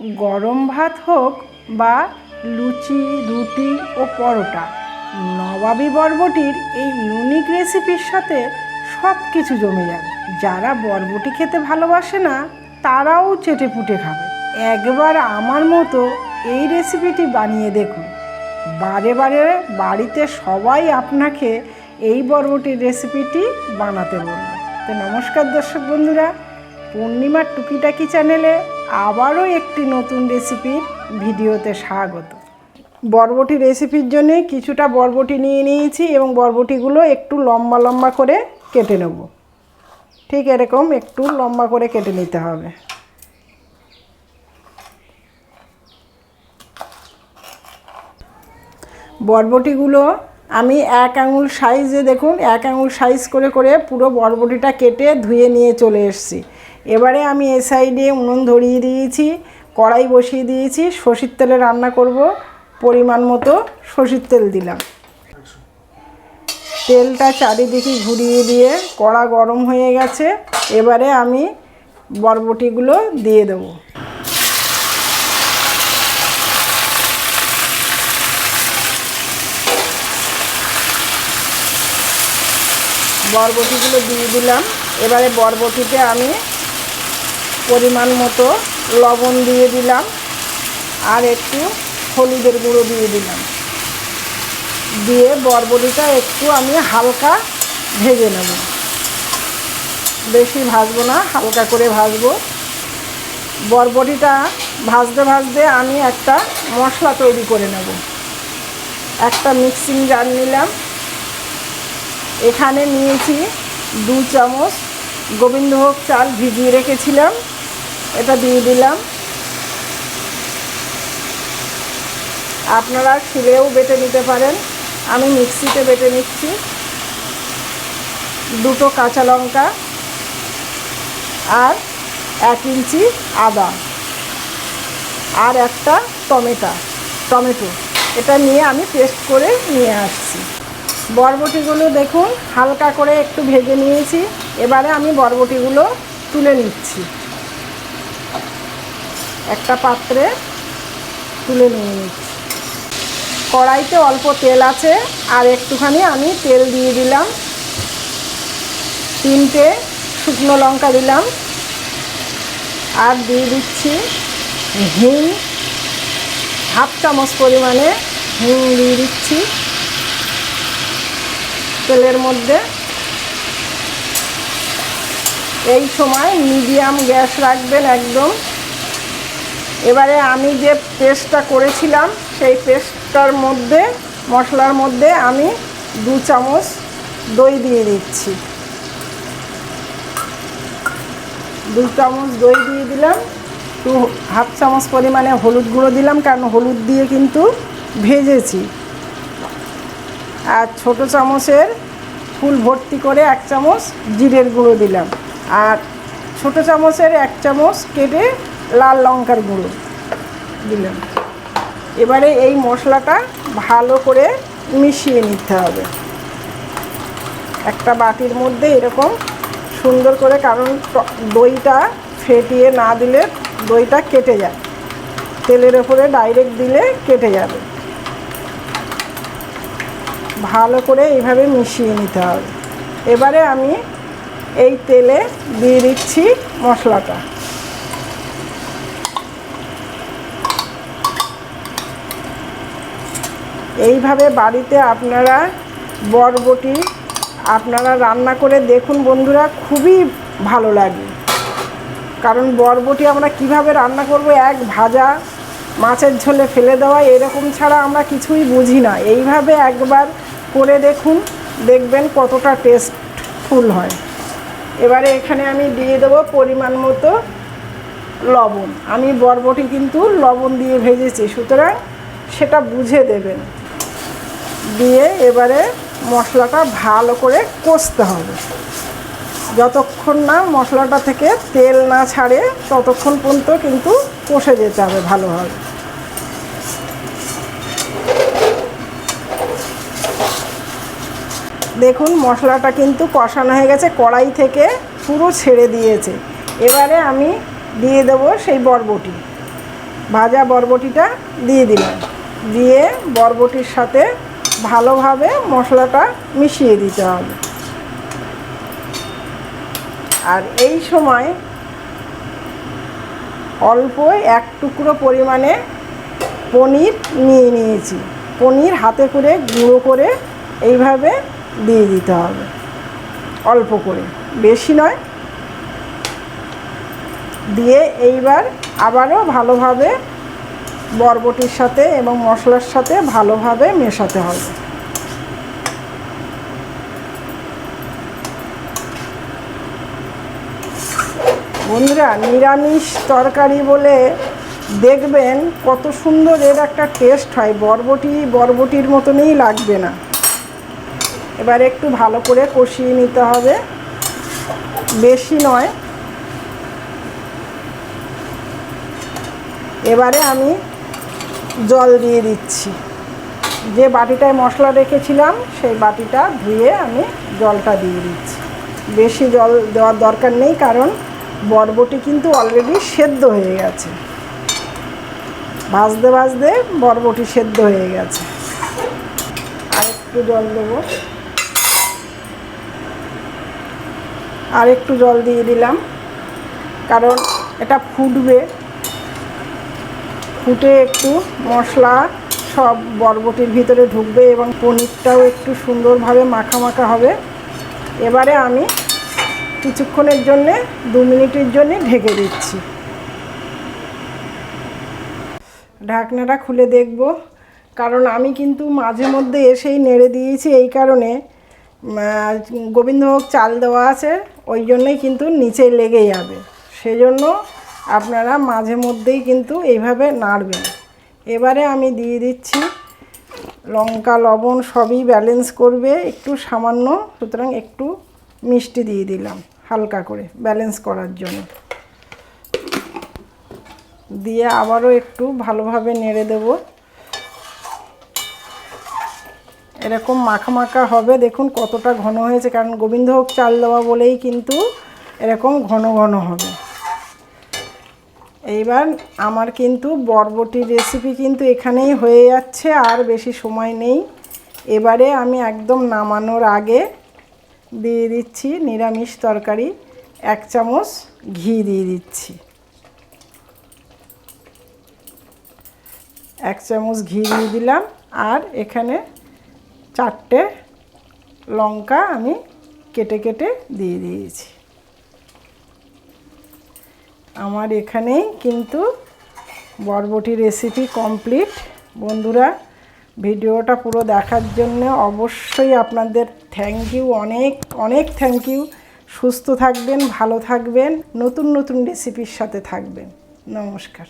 গরম ভাত হোক বা লুচি, রুটি ও পরোটা, নবাবী বরবটির এই ইউনিক রেসিপির সাথে সব কিছু জমে যাবে। যারা বরবটি খেতে ভালোবাসে না, তারাও চেটে পুটে খাবে। একবার আমার মতো এই রেসিপিটি বানিয়ে দেখুন। বারে বারে বাড়িতে সবাই আপনাকে এই বরবটির রেসিপিটি বানাতে বলবে। তো নমস্কার দর্শক বন্ধুরা, পূর্ণিমার টুকিটাকি চ্যানেলে আবারও একটি নতুন রেসিপির ভিডিওতে স্বাগত। বরবটি রেসিপির জন্য কিছুটা বরবটি নিয়ে নিয়েছি এবং বরবটিগুলো একটু লম্বা লম্বা করে কেটে নেব। ঠিক এরকম একটু লম্বা করে কেটে নিতে হবে। বরবটিগুলো আমি এক আঙুল সাইজে দেখুন, এক আঙুল সাইজ করে করে পুরো বরবটিটা কেটে ধুয়ে নিয়ে চলে এসেছি। এবারে আমি এ সাইডে উনুন ধরিয়ে দিয়েছি, কড়াই বসিয়ে দিয়েছি, সর্ষের তেলে রান্না করব, পরিমাণ মতো সর্ষের তেল দিলাম। তেলটা চারিদিকে ঘুরিয়ে দিয়ে কড়া গরম হয়ে গেছে, এবারে আমি বরবটিগুলো দিয়ে দেবো। বরবটিগুলো দিয়ে দিলাম, এবারে বরবটিতে আমি পরিমাণ মতো লবণ দিয়ে দিলাম আর একটু হলুদের গুঁড়ো দিয়ে দিলাম। দিয়ে বরবটিটা একটু আমি হালকা ভেজে নেব। বেশি ভাজবো না, হালকা করে ভাজবো। বরবটিটা ভাজতে ভাজতে আমি একটা মশলা তৈরি করে নেব। একটা মিক্সিং জার নিলাম। এখানে নিয়েছি দু চামচ গোবিন্দভোগ চাল ভিজিয়ে রেখেছিলাম। এটা দিয়ে দিলাম। আপনারা শিলেও বেটে নিতে পারেন। আমি মিক্সিতে বেটে নিচ্ছি। দুটো কাঁচা লঙ্কা আর এক ইঞ্চি আদা আর একটা টমেটো টমেটো। এটা নিয়ে আমি পেস্ট করে নিয়ে আসছি। বরবটিগুলো দেখুন, হালকা করে একটু ভেজে নিয়েছি। এবারে আমি বরবটিগুলো তুলে নিচ্ছি। একটা পাত্রে তুলে নিয়ে নিচ্ছি। কড়াইতে অল্প তেল আছে, আর একটুখানি আমি তেল দিয়ে দিলাম। তিনটে শুকনো লঙ্কা দিলাম। আর দিয়ে দিচ্ছি হিং। হাফ চামচ পরিমাণে হিং দিয়ে দিচ্ছি। তেলের মধ্যে এই সময় মিডিয়াম গ্যাস রাখবেন একদম। এবারে আমি যে পেস্টটা করেছিলাম, সেই পেস্টটার মধ্যে, মশলার মধ্যে আমি দু চামচ দই দিয়ে দিচ্ছি। দু চামচ দই দিয়ে দিলাম একটু হাফ চামচ পরিমাণে হলুদ গুঁড়ো দিলাম, কারণ হলুদ দিয়ে কিন্তু ভেজেছি। আর ছোট চামচের ফুল ভর্তি করে এক চামচ জিরের গুঁড়ো দিলাম। আর ছোট চামচের এক চামচ কেটে লাল লঙ্কার গুঁড়ো। দিলাম। এবারে এই মশলাটা ভালো করে মিশিয়ে নিতে হবে। একটা বাটির মধ্যে এরকম সুন্দর করে, কারণ দইটা ফেটিয়ে না দিলে দইটা কেটে যায়। তেলের ওপরে ডাইরেক্ট দিলে কেটে যাবে। ভালো করে এইভাবে মিশিয়ে নিতে হবে। এবারে আমি এই তেলে দিয়ে দিচ্ছি মশলাটা। এইভাবে বাড়িতে আপনারা বরবটি আপনারা রান্না করে দেখুন বন্ধুরা, খুবই ভালো লাগে। কারণ বরবটি আমরা কীভাবে রান্না করব, এক ভাজা মাছের ঝোলে ফেলে দেওয়া, এরকম ছাড়া আমরা কিছুই বুঝি না। এইভাবে একবার করে দেখুন, দেখবেন কতটা টেস্টফুল হয়। এবারে এখানে আমি দিয়ে দেবো পরিমাণ মতো লবণ। আমি বরবটি কিন্তু লবণ দিয়ে ভেজেছি, সুতরাং সেটা বুঝে দেবেন। দিয়ে এবারে মশলাটা ভালো করে কষতে হবে। যতক্ষণ না মশলাটা থেকে তেল না ছাড়ে ততক্ষণ পর্যন্ত কিন্তু কষে যেতে হবে ভালোভাবে। দেখুন মশলাটা কিন্তু কষানো হয়ে গেছে, কড়াই থেকে পুরো ছেড়ে দিয়েছে। এবারে আমি দিয়ে দেবো সেই বরবটি। ভাজা বরবটিটা দিয়ে দিলাম। দিয়ে বরবটির সাথে ভালোভাবে মশলাটা মিশিয়ে দিতে হবে। আর এই সময় অল্প এক টুকরো পরিমাণে পনির নিয়ে নিয়েছি। পনির হাতে করে গুঁড়ো করে এইভাবে দিয়ে দিতে হবে, অল্প করে। বেশি নয়। দিয়ে এইবার আবারও ভালোভাবে বরবটির সাথে এবং মশলার সাথে ভালোভাবে মেশাতে হবে। বন্ধুরা, নিরামিষ তরকারি বলে দেখবেন কত সুন্দর এর একটা টেস্ট হয়। বরবটি বরবটির মতনই লাগবে না। এবার একটু ভালো করে কষিয়ে নিতে হবে। বেশি নয়। এবারে আমি জল দিয়ে দিচ্ছি। যে বাটিটায় মশলা রেখেছিলাম, সেই বাটিটা ধুয়ে আমি জলটা দিয়ে দিচ্ছি। বেশি জল দেওয়ার দরকার নেই, কারণ বরবটি কিন্তু অলরেডি সেদ্ধ হয়ে গেছে। ভাজতে ভাজতে বরবটি সেদ্ধ হয়ে গেছে। আর একটু জল দেবো। আর একটু জল দিয়ে দিলাম। কারণ এটা ফুটবে। ফুটে একটু মশলা সব বরবটির ভিতরে ঢুকবে এবং পনিরটাও একটু সুন্দরভাবে মাখা মাখা হবে। এবারে আমি কিছুক্ষণের জন্যে, দু মিনিটের জন্যে ঢেকে দিচ্ছি। ঢাকনাটা খুলে দেখব, কারণ আমি কিন্তু মাঝে মধ্যে এসেই নেড়ে দিয়েছি এই কারণে। গোবিন্দভোগ চাল দেওয়া আছে, ওই জন্যই কিন্তু নিচে লেগে যাবে। সেজন্য আপনারা মাঝে মধ্যেই কিন্তু এইভাবে নাড়বেন। এবারে আমি দিয়ে দিচ্ছি লঙ্কা, লবণ, সবই ব্যালেন্স করবে। একটু সামান্য, সুতরাং একটু মিষ্টি দিয়ে দিলাম হালকা করে ব্যালেন্স করার জন্য। দিয়ে আবারও একটু ভালোভাবে নেড়ে দেব। এরকম মাখা মাখা হবে। দেখুন কতটা ঘন হয়েছে, কারণ গোবিন্দভোগ চাল দেওয়া বলেই কিন্তু এরকম ঘন ঘন হবে। এইবার আমার কিন্তু বরবটির রেসিপি কিন্তু এখানেই হয়ে যাচ্ছে, আর বেশি সময় নেই। এবারে আমি একদম নামানোর আগে দিয়ে দিচ্ছি নিরামিষ তরকারি, এক চামচ ঘি দিয়ে দিচ্ছি। এক চামচ ঘি দিয়ে দিলাম, আর এখানে চারটে লঙ্কা আমি কেটে কেটে দিয়ে দিয়েছি। আমার এখানেই কিন্তু বরবটি রেসিপি কমপ্লিট বন্ধুরা, ভিডিওটা পুরো দেখার জন্য অবশ্যই আপনাদের থ্যাংক ইউ অনেক অনেক থ্যাংক ইউ সুস্থ থাকবেন, ভালো থাকবেন, নতুন নতুন রেসিপির সাথে থাকবেন। নমস্কার।